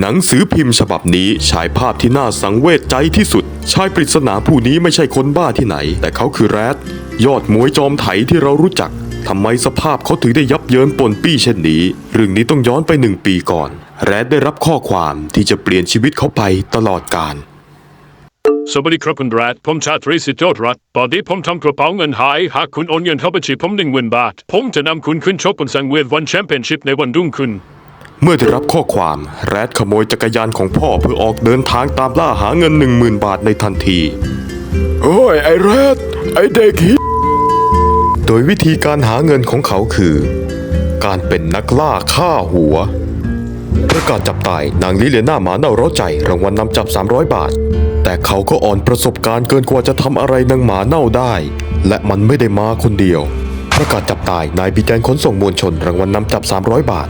หนังสือพิมพ์ฉบับนี้ฉายภาพที่น่าสังเวชใจที่สุด ชายปริศนาผู้นี้ไม่ใช่คนบ้าที่ไหน แต่เขาคือแรด ยอดมวยจอมไถที่เรารู้จักทำไมสภาพเขาถึงได้ยับเยินปนปี้เช่นนี้ เรื่องนี้ต้องย้อนไปหนึ่งปีก่อน แรดได้รับข้อความที่จะเปลี่ยนชีวิตเขาไปตลอดกาลสวัสดีครับคุณแรดผมชาตรีสิทธิ์ยอดรัฐตอนนี้ผมทำกระเป๋าเงินหาย หากคุณโอนเงินเข้าบัญชีผมหนึ่งหมื่นบาท ผมจะนำคุณขึ้นชกบนสังเวียนวันแชมเปี้ยนชิพในวันรุ่งขึ้น เมื่อได้รับข้อความแรดขโมยจักรยานของพ่อเพื่อออกเดินทางตามล่าหาเงินหนึ่งหมื่นบาทในทันที โอ้ย ไอ้แรดไอ้เด็กฮิโดยวิธีการหาเงินของเขาคือ การเป็นนักล่าฆ่าหัว ประกาศจับตายนางลิเลน่าหมาเน่าเร้าใจรางวัลนำจับ 300 บาท แต่เขาก็อ่อนประสบการณ์เกินกว่าจะทำอะไรนางหมาเน่าได้ และมันไม่ได้มาคนเดียว ประกาศจับตายนายบิแกนขนส่งมวลชนรางวัลนำจับ 300 บาท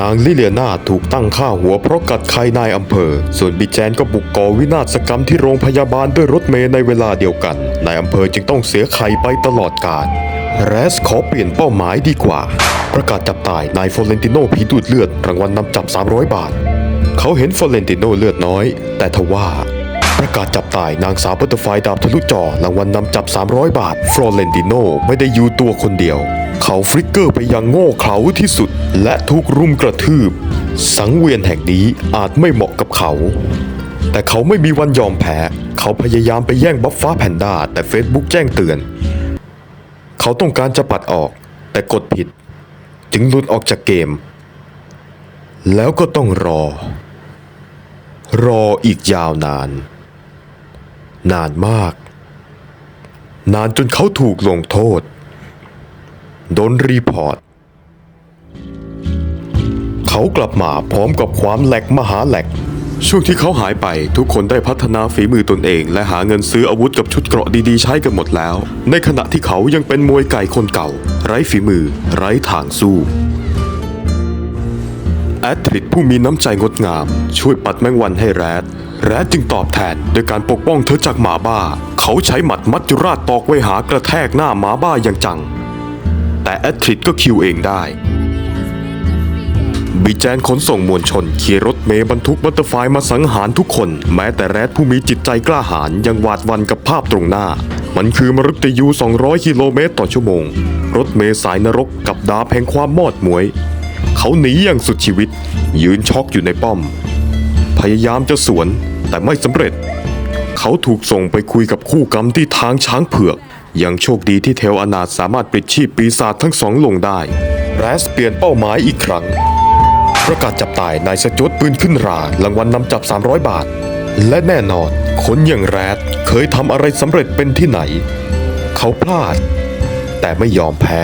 นางลิเลียนาถูกตั้งค่าหัวเพราะกัดใครนายอำเภอ ส่วนบิแจนก็บุกก่อวินาศกรรมที่โรงพยาบาลด้วยรถเมล์ในเวลาเดียวกัน นายอำเภอจึงต้องเสียไข่ไปตลอดกาลแรสขอเปลี่ยนเป้าหมายดีกว่า ประกาศจับตายนายฟอเรนติโนผีดูดเลือด รางวัลนำจับ 300 บาท เขาเห็นฟอเรนติโนเลือดน้อย แต่ทว่า ประกาศจับตายนางสาวบัตเตอร์ไฟดาบทะลุจอรางวัลนำจับ 300 บาท ฟลอเรนติโนไม่ได้อยู่ตัวคนเดียว เขาฟลิกเกอร์ไปยังโง่เขลาที่สุด และถูกรุมกระทืบ สังเวียนแห่งนี้อาจไม่เหมาะกับเขา แต่เขาไม่มีวันยอมแพ้ เขาพยายามไปแย่งบัฟฟ้าแพนด้าแต่ Facebook แจ้งเตือน เขาต้องการจะปัดออก แต่กดผิด จึงหลุดออกจากเกม แล้วก็ต้องรอ รออีกยาวนาน นานมาก นานจนเขาถูกลงโทษ โดนรีพอร์ต เขากลับมาพร้อมกับความแหลกมหาแหลก ช่วงที่เขาหายไปทุกคนได้พัฒนาฝีมือตนเอง และหาเงินซื้ออาวุธกับชุดเกราะดีๆใช้กันหมดแล้ว ในขณะที่เขายังเป็นมวยไก่คนเก่า ไร้ฝีมือ ไร้ทางสู้แอดทริดผู้มีน้ำใจงดงาม ช่วยปัดแมงวันให้แรด แรดจึงตอบแทนโดยการปกป้องเธอจากหมาบ้า เขาใช้หมัดมัจจุราชตอกไว้หากระแทกหน้าหมาบ้าอย่างจัง แต่แอดทริดก็คิวเองได้ บีแจนขนส่งมวลชนขี่รถเมย์บรรทุกบัตเตอร์ไฟล์มาสังหารทุกคน แม้แต่แรดผู้มีจิตใจกล้าหาญยังหวาดวันกับภาพตรงหน้า มันคือมรุตยู 200 กิโลเมตรต่อชั่วโมง รถเมย์สายนรกกับดาบแห่งความมอดมวย เขาหนีอย่างสุดชีวิต ยืนช็อกอยู่ในป้อมพยายามจะสวน แต่ไม่สำเร็จ เขาถูกส่งไปคุยกับคู่กรรมที่ทางช้างเผือก ยังโชคดีที่เทวอนาถสามารถปลิดชีพปีศาจทั้งสองลงได้ แรสเปลี่ยนเป้าหมายอีกครั้ง ประกาศจับตายนายสจวตปืนขึ้นรารางวัลนนำจับ 300 บาท และแน่นอนคนอย่างแรดเคยทำอะไรสำเร็จเป็นที่ไหน เขาพลาด แต่ไม่ยอมแพ้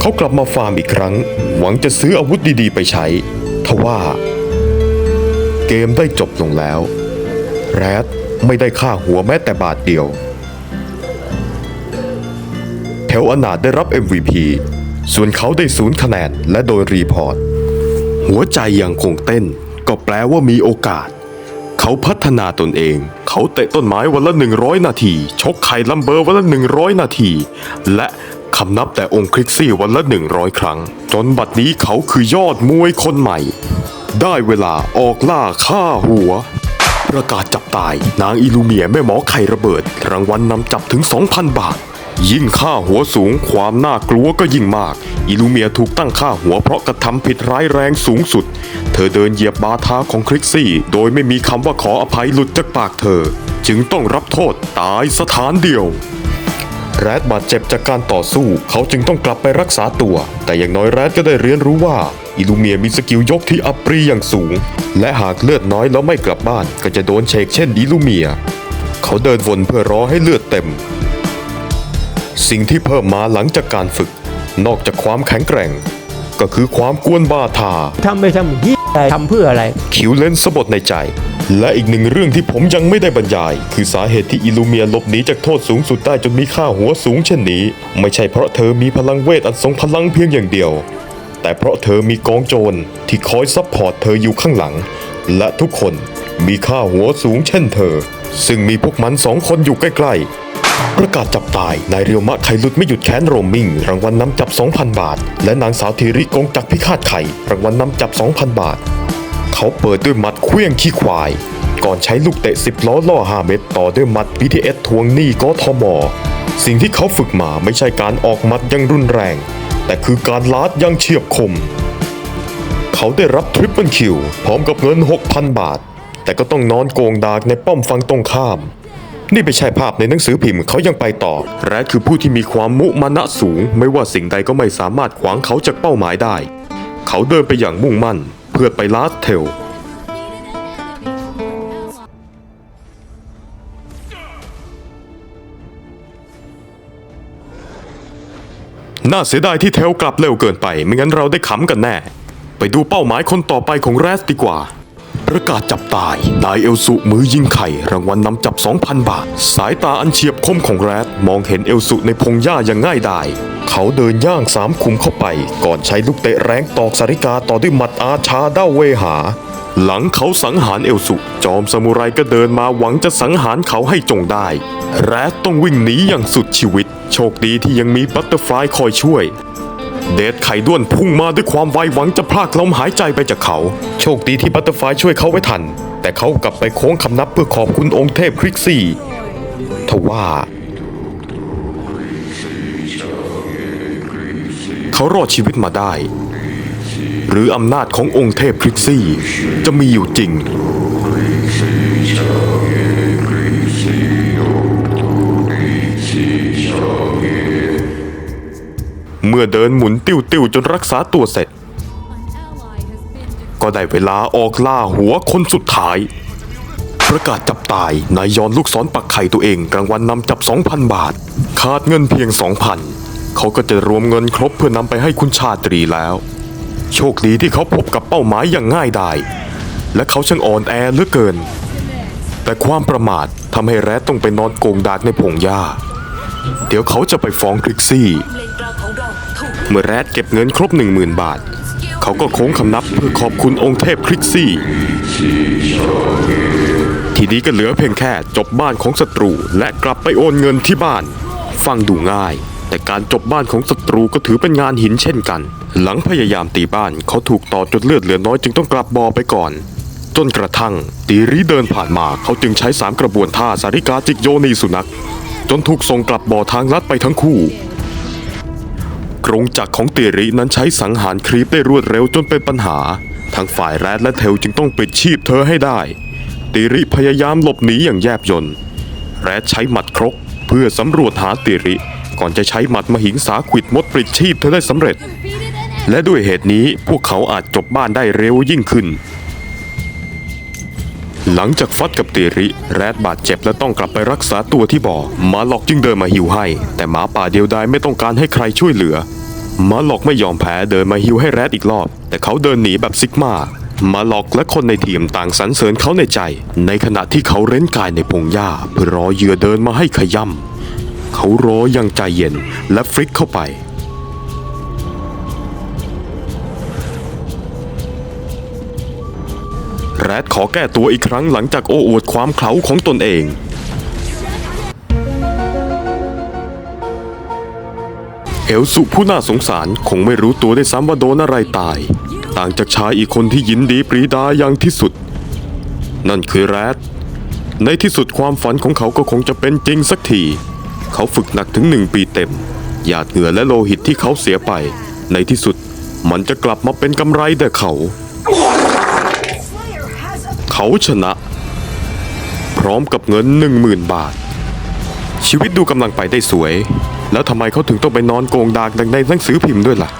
เขากลับมาฟาร์มอีกครั้ง หวังจะซื้ออาวุธดีๆ ไปใช้ทว่า เกมได้จบลงแล้ว แรดไม่ได้ค่าหัวแม้แต่บาทเดียว เทลอนาถได้รับ MVP ส่วนเขาได้ศูนย์คะแนนและโดนรีพอร์ต หัวใจยังคงเต้น ก็แปลว่ามีโอกาส เขาพัฒนาตนเอง เขาเตะต้นไม้วันละ 100 นาที ชกไข่ลัมเบอร์วันละ 100 นาที และคำนับแต่องค์คริกซี่วันละ 100 ครั้ง จนบัดนี้เขาคือยอดมวยคนใหม่ ได้เวลาออกล่าฆ่าหัว ประกาศจับตายนางอิลูเมียแม่หมอไข่ระเบิด รางวัลนนำจับถึง 2,000 บาท ยิ่งค่าหัวสูงความน่ากลัวก็ยิ่งมาก อิลูเมียถูกตั้งค่าหัวเพราะกระทำผิดร้ายแรงสูงสุด เธอเดินเหยียบบาทาของคริกซี่ โดยไม่มีคำว่าขออภัยหลุดจากปากเธอ จึงต้องรับโทษตายสถานเดียว แรดบาดเจ็บจากการต่อสู้ เขาจึงต้องกลับไปรักษาตัว แต่อย่างน้อยแรดก็ได้เรียนรู้ว่าอิลูเมียมีสกิลยกที่อัปรีอย่างสูง และหากเลือดน้อยแล้วไม่กลับบ้าน ก็จะโดนเชกเช่นอิลูเมีย เขาเดินวนเพื่อรอให้เลือดเต็ม สิ่งที่เพิ่มมาหลังจากการฝึก นอกจากความแข็งแกร่ง ก็คือความกวนบาทาทำไปทำยี่อะไรทำเพื่ออะไร คิวเลนสะบดในใจ และอีกหนึ่งเรื่องที่ผมยังไม่ได้บรรยาย คือสาเหตุที่อิลูเมียหลบหนีจากโทษสูงสุดได้จนมีค่าหัวสูงเช่นนี้ ไม่ใช่เพราะเธอมีพลังเวทอันทรงพลังเพียงอย่างเดียว แต่เพราะเธอมีกองโจรที่คอยซัพพอร์ตเธออยู่ข้างหลัง และทุกคนมีค่าหัวสูงเช่นเธอ ซึ่งมีพวกมันสองคนอยู่ใกล้ๆ ประกาศจับตาย นายเรียวมะไข่ลุดไม่หยุดแค้นโรมมิง รางวัลนำจับ 2,000 บาท และนางสาวธีริกงจักพิฆาตไข่รางวัลนำจับ 2,000 บาท เขาเปิดด้วยหมัดเคลี้ยงขี้ควาย ก่อนใช้ลูกเตะ 10 ล้อล่อ 5 เม็ดต่อด้วยหมัด BTS ทวงหนี้กทม สิ่งที่เขาฝึกมาไม่ใช่การออกหมัดยังรุนแรง แต่คือการลาดยังเฉียบคม เขาได้รับทริปเปิลคิวพร้อมกับเงิน 6,000 บาท แต่ก็ต้องนอนโกงดากในป้อมฟังตรงข้ามนี่ไม่ใช่ภาพในหนังสือพิมพ์เขายังไปต่อ แรดคือผู้ที่มีความมุมานะสูง ไม่ว่าสิ่งใดก็ไม่สามารถขวางเขาจากเป้าหมายได้ เขาเดินไปอย่างมุ่งมั่น พื่อไปลาสเทล น่าเสียดายที่เทลกลับเร็วเกินไป ไม่งั้นเราได้ขำกันแน่ ไปดูเป้าหมายคนต่อไปของแรสดีกว่า ประกาศจับตาย นายเอลสุมือยิงไข่ รางวัลนนำจับ 2,000 บาท สายตาอันเฉียบคมของแรดมองเห็นเอลสุในพงหญ้าอย่างง่ายดาย เขาเดินย่างสามคุมเข้าไป ก่อนใช้ลูกเตะแรงตอกสาริกาต่อด้วยหมัดอาชาด้าเวหา หลังเขาสังหารเอลสุ จอมซามูไรก็เดินมาหวังจะสังหารเขาให้จงได้ แรดต้องวิ่งหนีอย่างสุดชีวิต โชคดีที่ยังมีบัตเตอร์ฟลายคอยช่วย เดดไข่ด้วนพุ่งมาด้วยความไวหวังจะพลากลมหายใจไปจากเขา โชคดีที่บัตเตอร์ฟลายช่วยเขาไว้ทัน แต่เขากลับไปโค้งคำนับเพื่อขอบคุณองค์เทพคริกซี่ทว่า เขารอดชีวิตมาได้ หรืออำนาจขององค์เทพคริกซี่จะมีอยู่จริง เมื่อเดินหมุนติ้วๆจนรักษาตัวเสร็จ ก็ได้เวลาออกล่าหัวคนสุดท้าย ประกาศจับตายนายยอนลูกศรปักไข่ตัวเองรางวัลนนำจับ 2,000 บาท ขาดเงินเพียง 2,000 เขาก็จะรวมเงินครบเพื่อนำไปให้คุณชาตรีแล้ว โชคดีที่เขาพบกับเป้าหมายอย่างง่ายดายและเขาช่างอ่อนแอเหลือเกิน แต่ความประมาททำให้แรดต้องไปนอนโกงดากในพงหญ้า เดี๋ยวเขาจะไปฟ้องคริกซี่ เมื่อแรดเก็บเงินครบ 10,000 บาท เขาก็โค้งคำนับเพื่อขอบคุณองค์เทพคริกซี่ ทีนี้ก็เหลือเพียงแค่จบบ้านของศัตรูและกลับไปโอนเงินที่บ้าน ฟังดูง่าย แต่การจบบ้านของศัตรูก็ถือเป็นงานหินเช่นกัน หลังพยายามตีบ้านเขาถูกต่อจนเลือดเหลือน้อยจึงต้องกลับบอไปก่อน จนกระทั่งตีรีเดินผ่านมาเขาจึงใช้สามกระบวนท่าสาริกาจิกโยนีสุนัข จนถูกส่งกลับบ่อทางลัดไปทั้งคู่กรงจักรของเตรินั้นใช้สังหารครีปได้รวดเร็วจนเป็นปัญหาทั้งฝ่ายแรดและเทลจึงต้องปิดชีพเธอให้ได้เตริพยายามหลบหนีอย่างแยบยลแรดใช้หมัดครกเพื่อสำรวจหาเตริ ก่อนจะใช้หมัดมหิงสาขิดมดปลิดชีพเธอได้สำเร็จ และด้วยเหตุนี้พวกเขาอาจจบบ้านได้เร็วยิ่งขึ้น หลังจากฟัดกับเตริแรดบาดเจ็บและต้องกลับไปรักษาตัวที่บ่อหมาหลอกจึงเดินมาหิวให้ แต่หมาป่าเดียวดายไม่ต้องการให้ใครช่วยเหลือหมาหลอกไม่ยอมแพ้เดินมาหิวให้แรดอีกรอบ แต่เขาเดินหนีแบบซิกมามาหลอกและคนในทีมต่างสรรเสริญเขาในใจ ในขณะที่เขาเร้นกายในพงหญ้าเพื่อรอเหยื่อเดินมาให้ขย่ำ เขารออยังใจเย็นและฟลิกเข้าไป แรดขอแก้ตัวอีกครั้งหลังจากโอ้อวดความเขลาของตนเองเอลสุผู้น่าสงสารคงไม่รู้ตัวได้ซ้ำว่าโดนอะไรตาย ต่างจากชายอีกคนที่ยินดีปรีดาอย่างที่สุด นั่นคือแรด ในที่สุดความฝันของเขาก็คงจะเป็นจริงสักที เขาฝึกหนักถึงหนึ่งปีเต็ม หยาดเหงื่อและโลหิตที่เขาเสียไป ในที่สุดมันจะกลับมาเป็นกำไรแด่เขา เขาชนะ พร้อมกับเงินหนึ่งหมื่นบาท ชีวิตดูกำลังไปได้สวย แล้วทำไมเขาถึงต้องไปนอนโกงดากดังในหนังสือพิมพ์ด้วยล่ะ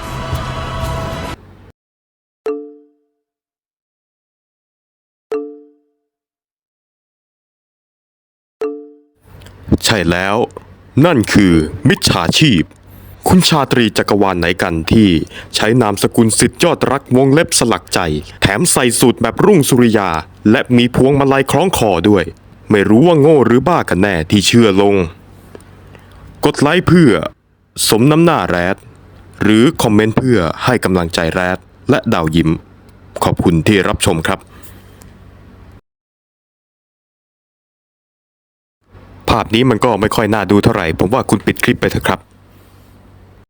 ใช่แล้ว นั่นคือมิจฉาชีพ คุณชาตรีจักรวาลไหนกันที่ใช้นามสกุลสิทธิยอดรักวงเล็บสลักใจ แถมใส่สูตรแบบรุ่งสุริยา และมีพวงมาลัยคล้องคอด้วย ไม่รู้ว่าโง่หรือบ้ากันแน่ที่เชื่อลง กดไลค์เพื่อ สมน้ำหน้าแรด หรือคอมเมนต์เพื่อให้กำลังใจแรดและดาวยิ้ม ขอบคุณที่รับชมครับ ภาพนี้มันก็ไม่ค่อยน่าดูเท่าไหร่ ผมว่าคุณปิดคลิปไปเถอะครับ